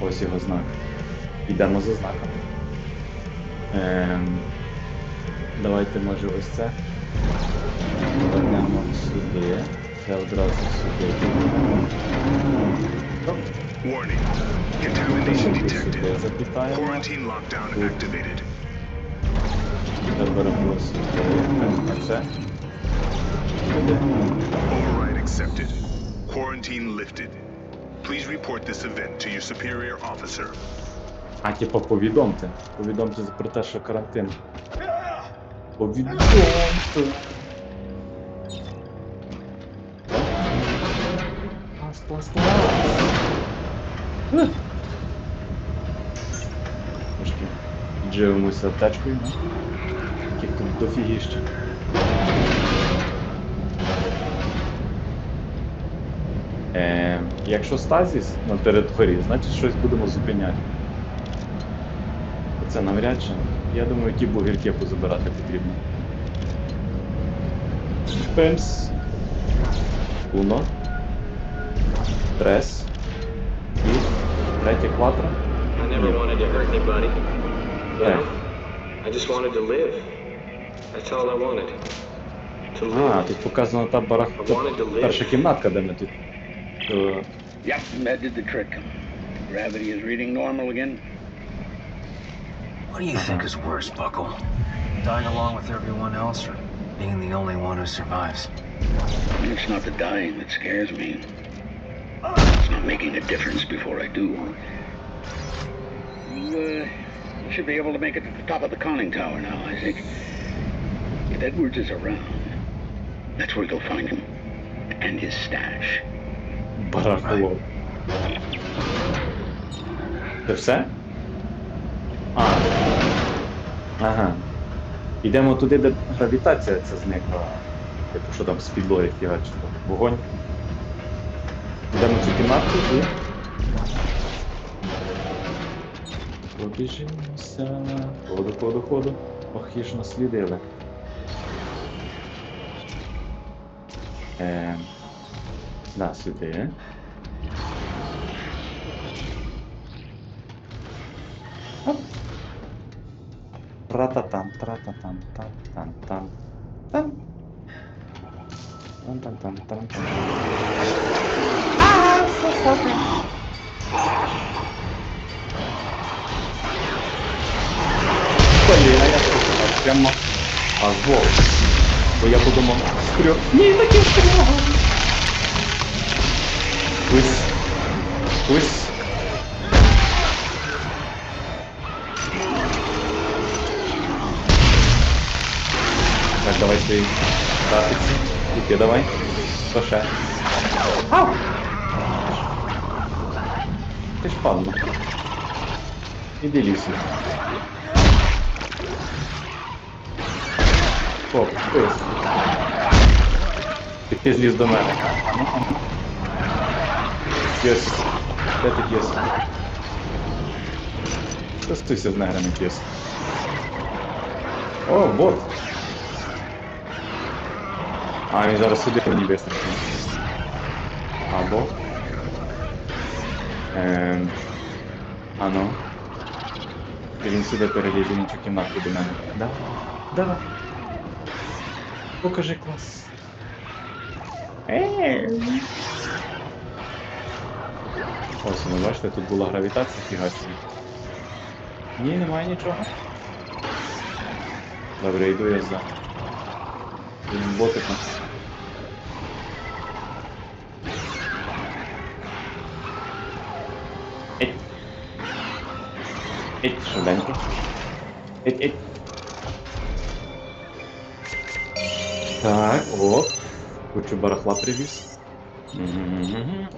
Ось його знак. Йдемо за знаком. Ем, давайте може ось це. Повернемо сюди. Це одразу сюди. Оп, Warning. Contamination Сюди сюди detected. запітаємо. Quarantine lockdown activated. Тепер беремо сюди. А це? Сюди. Override accepted. Quarantine lifted. Please report this event to your superior officer. А, типа, повідомте. Повідомте про те, що карантин. Повідомте. Клас, клас, клас. Ех. Трошки Дживимося аптечкою, ну. Яких тут дофігіще. Якщо стазіс на території, значить щось будемо зупиняти. Це навряд чи. Я думаю, ті бугірки позабирати потрібно. Пемс. Уно. Трес. І третє кватро. I never wanted to hurt anybody. Yeah. I just wanted to live. That's all I wanted. To А, тут показано та барах. Перша кімнатка, де ми тут. То... Yep, that did the trick. Gravity is reading normal again. What do you think is worse, Buckle? Dying along with everyone else or being the only one who survives? It's not the dying that scares me. It's not making a difference before I do. You, uh, you should be able to make it to the top of the conning tower now, I think. If Edwards is around, that's where you'll find him. And his stash. Барахло. Це все? А. Ага. Йдемо туди, де гравітація ця зникла. Типу, що там спідлорі фігачить. Вогонь. Йдемо в цю кімнатку і. Пробіжимося. Ходу, ходу, ходу. Ох, їх ж наслідили. Е, да, сюди. Оп. Тра-та-там, тра-та-там. Там. Блін, а я прямо вов. Бо я подумав, скрю. Ні, таке скрю. Ось. Ось. Так, давай свої трафиці. І ти давай. Що ще? Ау! Ти ж падла. Іди лісом. Оп, ось. Ти зліз до мене. Ну, Єс. Де ти єс? Простися з неграми єс. О, бот. А, він зараз сюди мені вистрілить. Або. Ем. А ну. Він сюди переліз в іншу кімнатку до мене. Давай. Давай. Покажи клас. Ей. Ось, ви бачите, тут була гравітація фігачна. Ні, немає нічого. Добре, йду я за. Ботиком. Еть. Еть, швиденько. Еть, еть. Так, от. Кучу барахла привіз. Мгм.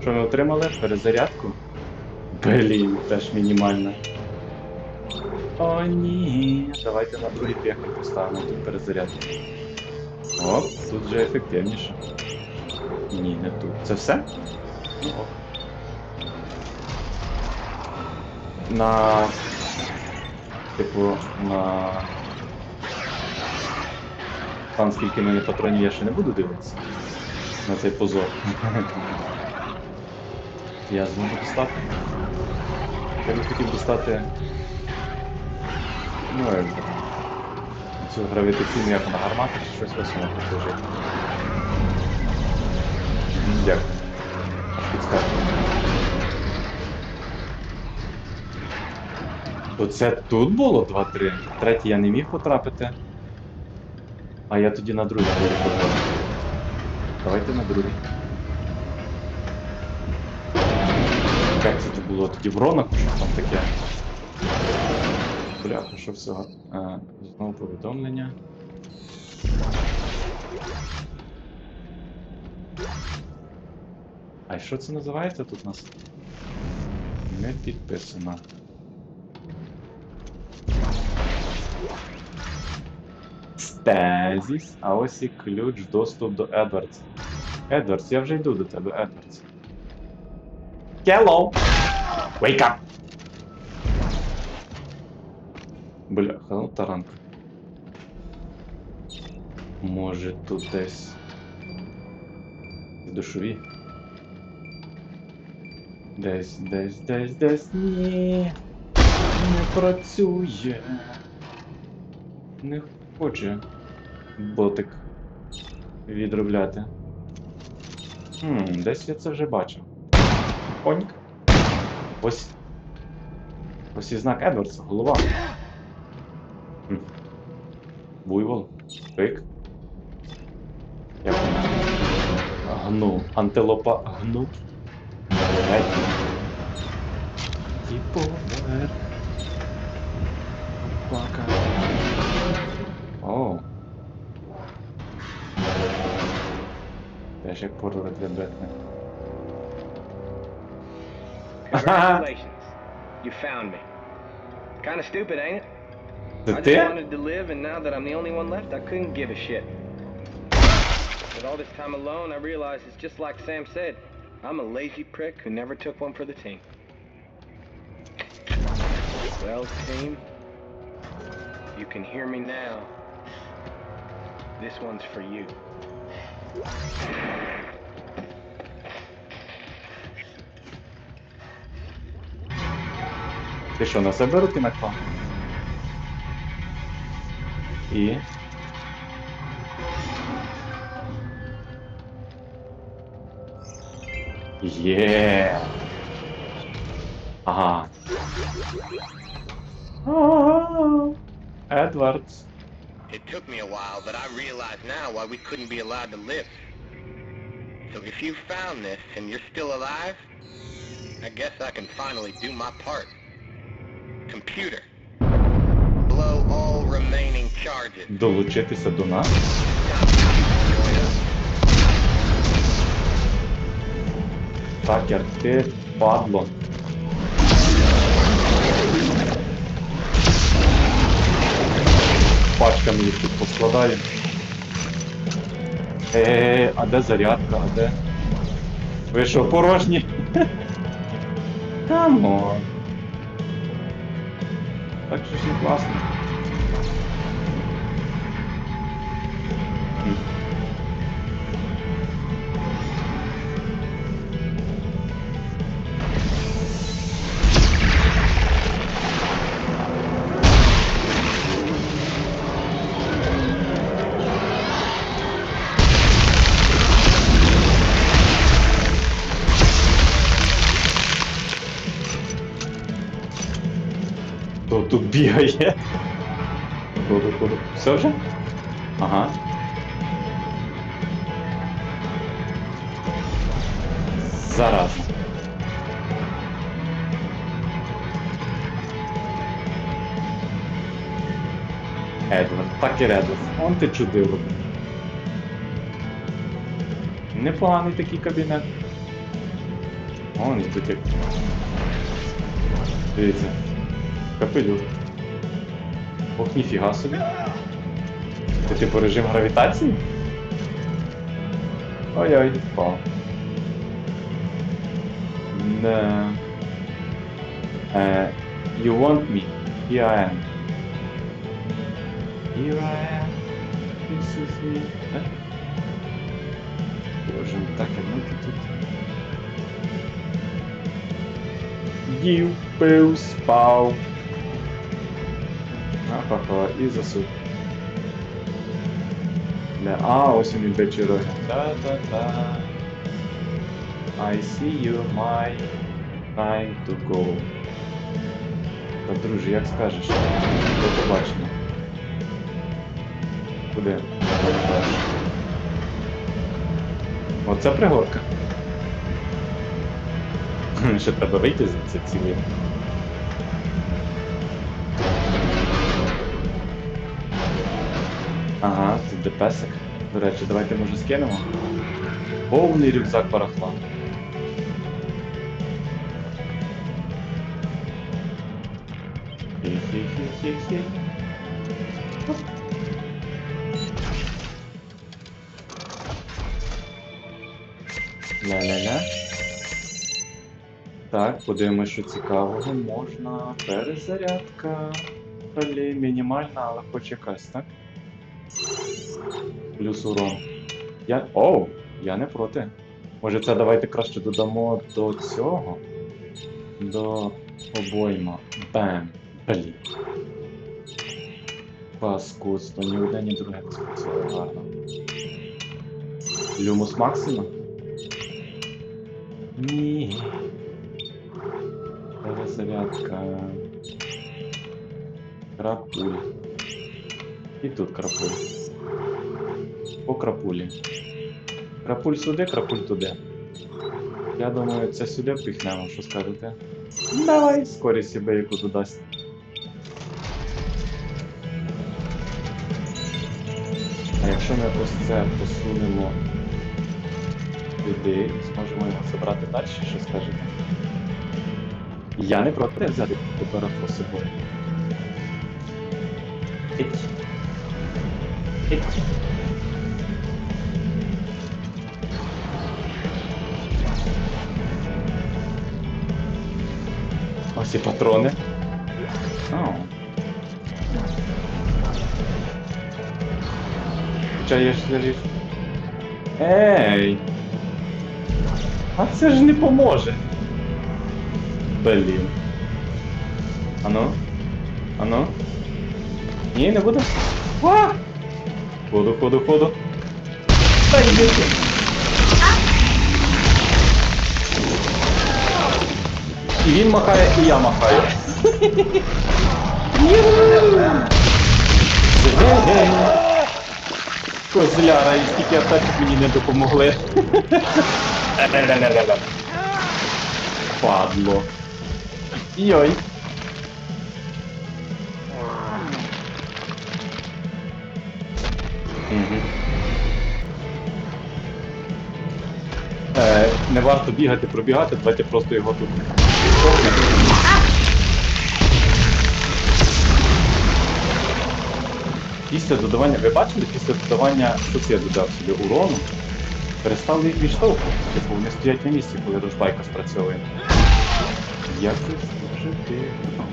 Що ми отримали? Перезарядку? Блін, теж мінімальна. О, ні. Давайте на другий пехоть поставимо тут перезарядку. Оп, тут вже ефективніше. Ні, не тут. Це все? Ну, ок. На. Типу, на. Там скільки мене патронів я ще не буду дивитися. На цей позор. Я зможу достати. Я би хотів достати. Ну, як би. Цю гравітаційну як вона гармата чи щось тут лежить. Дякую. Підсказка. То це тут було 2-3. Третій я не міг потрапити. А я тоді на другий потрапив. Давайте на другий. Як це було? Тоді в Ронаку, що там таке? Бляха, що всього? Знову повідомлення. А що це називається тут у нас? Не підписано. Стезіс, а ось і ключ доступ до Едвардса. Едвардс, я вже йду до тебе, Едвардс. Hello! Wake up! Бляха, ну таранка. Може тут десь. В душові. Десь, десь, десь, десь. Ні. Не працює. Не хоче ботик відробляти. Хм, десь я це вже бачив. Поньк. Ось. Ось і знак Едвардса, голова. Буйвол. Пик. Як? Гну. Антилопа гну. Геть. І поверх. Плака. О. Теж як порвати для. Congratulations. you found me. Kind of stupid, ain't it? The I just wanted to live, and now that I'm the only one left, I couldn't give a shit. With all this time alone, I realized it's just like Sam said. I'm a lazy prick who never took one for the team. Well, team, you can hear me now. This one's for you. Ти що, на себе руки наклав? І. Є. Ага. Ага. Едвардс. It took me a while, but I realize now why we couldn't be allowed to live. So if you found this and you're still alive, I guess I can finally do my part. Computer. Blow all remaining charges. Долучитися до нас. Такер, ти падло. Пачками їх тут поскладаємо. Е, а де зарядка, а де? Ви що, порожні? Камон. Так тут бігає? Ходу, ходу. Все вже? Ага. Зараз. Едвард, так і Едвард. Он ти чудило. Непоганий такий кабінет. Он і тут як. Дивіться. Капелюх. Ох, ніфіга собі. Це типу режим гравітації? Ой-ой, впав. Не. Е, you want me? Here I am. Here I am. This is me. Е? Боже, так і тут. Їв, пив, спав. Ха-ха-ха, і засуд. Не, а, ось він вечірок. Та-та-та. I see you, my time to go. Та, друже, як скажеш? До побачення. Куди? Оце пригорка. Ще треба вийти звідси цілий. Ага, де песик. До речі, давайте може скинемо. Повний рюкзак барахла. Ля-ля-ля. Так, подивимось, що цікавого можна. Перезарядка. Далі мінімальна, але хоч якась, так? Плюс урон. Я. Оу! Я не проти. Може це давайте краще додамо до цього. До обойма. Бем. Блін. Паскудство, ні одне, ні друге не спрацює гарно. Люмус максима? Ні. Перезарядка. Крапуль. І тут крапуль. По крапулі. Крапуль сюди, крапуль туди. Я думаю, це сюди впихнемо, що скажете? Давай, скорість себе яку додасть. А якщо ми ось це посунемо сюди, зможемо його забрати далі, що скажете? Я не проти взяти тепер по собою. Іть. Іть. Ось і патрони. Хоча є ж лежить. Ей! А це ж не поможе. Блін. Ану? Ану? Ні, не буду? А! Ходу, ходу, ходу. Діти. І він махає, і я махаю. Козляра, і скільки атаків мені не допомогли. Падло. Йой. Е, не варто бігати, пробігати, давайте просто його тут. Після додавання, ви бачили, після додавання, що я додав собі урону, перестав їх відштовхувати. Типу вони стоять на місці, коли рожбайка спрацьовує. Якось дуже дивно.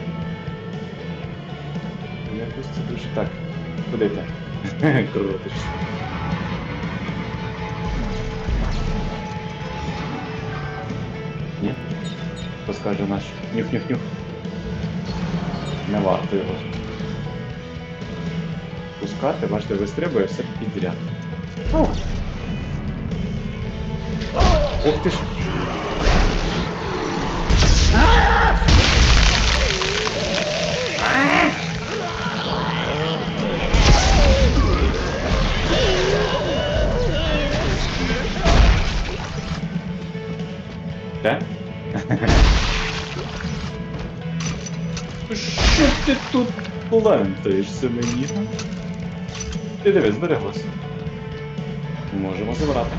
Якось це дуже так. Куди ти? Крутишся. Хто скаже наш нюх-нюх-нюх? Не варто його. Пускати, бачите, вистрибує все підряд. Ух ти ж! Плентаєшся мені? Ти дивись, збереглося. Можемо забрати.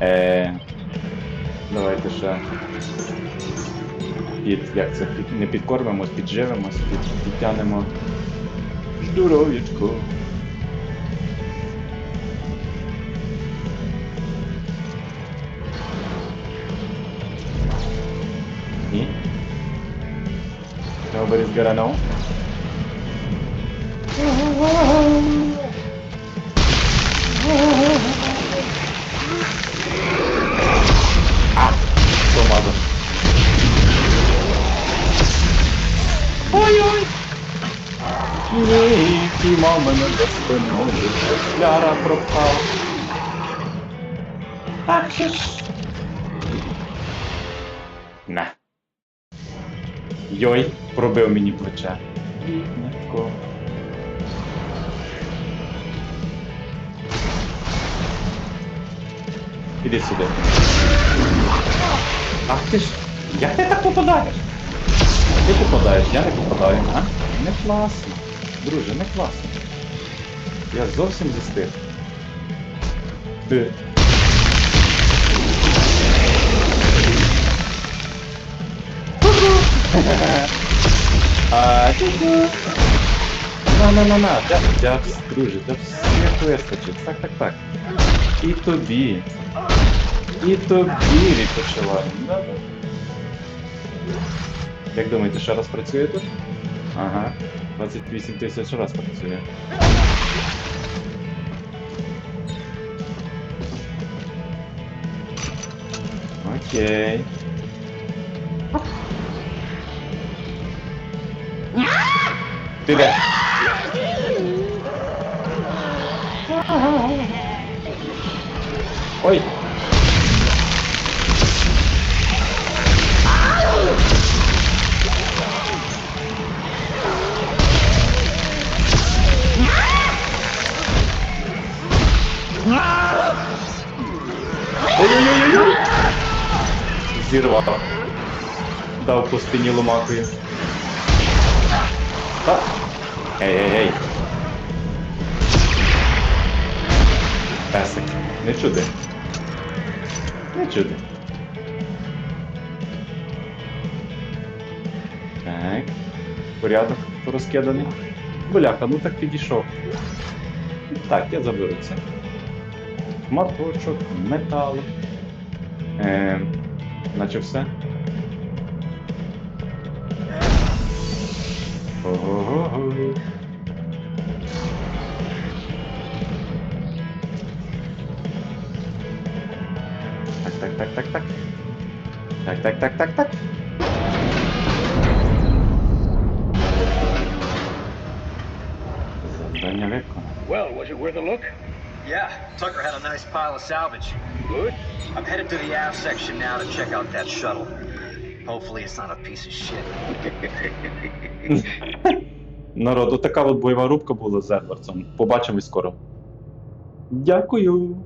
Е. Давайте ще. Під, як це, під, не підкормимось, підживимось, під, підтягнемо здоров'ячко. Ні? Nobody's gonna know? Помада. Ой-ой! Ні, піймав мене до спиною, пробив мені плече. Бідненько. Іди сюди. Ах ти ж. Як ти так попадаєш? Ти попадаєш, я не попадаю, а? Не класно. Друже, не класно. Я зовсім застиг. Ти. А, ку-ку. На, на, на, на, для, для, вс- друже, для всіх вистачить. Так, так, так. І тобі. І тобі відпочиваємо. Да? Як думаєте, ще раз працює тут? Ага. 28 тисяч раз працює. Окей. Ти де? Ой! Ой-ой-ой-ой! Зірвав. Дав по спині ломакою. Ей-ей-ей. Песик, не чуди. Не чуди. Так. Порядок розкиданий. Бляха, ну так підійшов. Так, я заберу це. Шматочок, металу. Е, наче все. Ого-го-го. Так, так, так, так, так. Так, так, так. Завдання виконано. Well, was it worth a look? Yeah, Tucker had a nice pile of salvage. Good. I'm headed to the aft section now to check out that shuttle. Hopefully it's not a piece of shit. Народ, така от бойова рубка була з Едвардсом. Побачимось скоро. Дякую.